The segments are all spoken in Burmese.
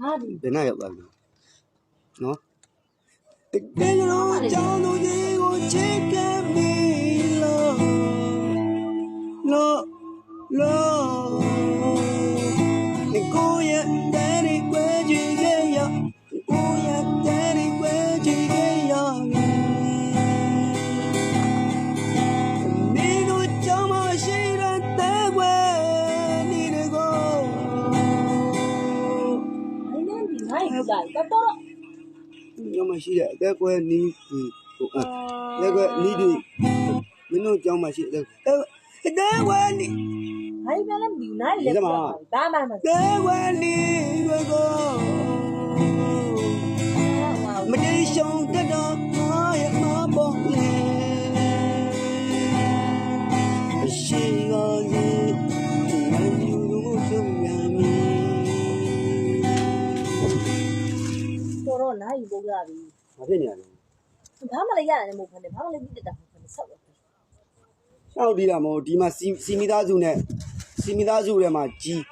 ဟာဒီဘယ်နှရောက်သွားပြီနော်တကယ်လို့ကြောင်းလို့ဒီကိုချစ်ခဲ့ပြီလို့လို့လို့ ဒီနိုင်ကြတယ်တော်တော်ညမရှိတဲ့အသက်ကွဲနီးဒီဟိုအဲ့သက်ကွဲနီးဒီမင်းတို့ကြောင်းမရှိတဲ့အသက်သက်ကွဲနီးဟိုင်းပြန်လည်းဒီနိုင်လည်းဒါမှမဟုတ်သက်ကွဲနီးတွေကိုမတေးရှုံတက်တော့ တော်တော်နိုင်ပို့ရပြီမဖြစ်နေရလဲဘာမှလည်းရတယ်မဟုတ်ဘူးဘာမှလည်းပြတ်တာမဟုတ်ဘူးဆောက်တယ်ရှောက်ဒီလာမဟုတ်ဒီမှာစီစီမိသားစုနဲ့စီမိသားစုထဲမှာကြီး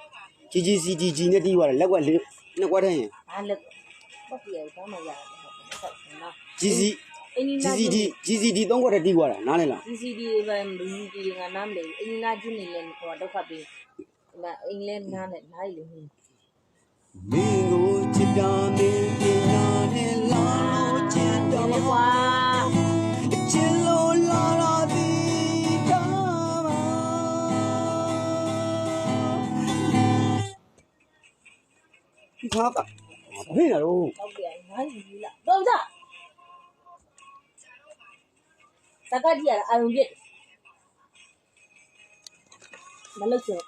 ကြီးကြီးစီကြီးကြီးနဲ့တီးသွားတယ်လက်ကွက်လေးနှစ်ကွက်ထဲရင်ဘာလဲပေါ့ပြရဘာမှရတယ်ဆောက်တယ်နော်ကြီးစီအင်းနီနာကြီးစီဒီကြီးစီဒီသုံးကွက်ထဲတီးသွားတာနားလည်လား CCD ပဲလူကြီးကငါနားမလဲအင်းနာကျင်းနေလဲဟိုဒုက္ခပေးငါအင်းလဲနားနဲ့နိုင်လေဟင်းမင်းကိုချစ်တာ ဘာပါဘယ်နေတော့ဟုတ်တယ်နိုင်ပြီလားတော့ကြတကတိရအာရုံပြစ်မလို့ဆို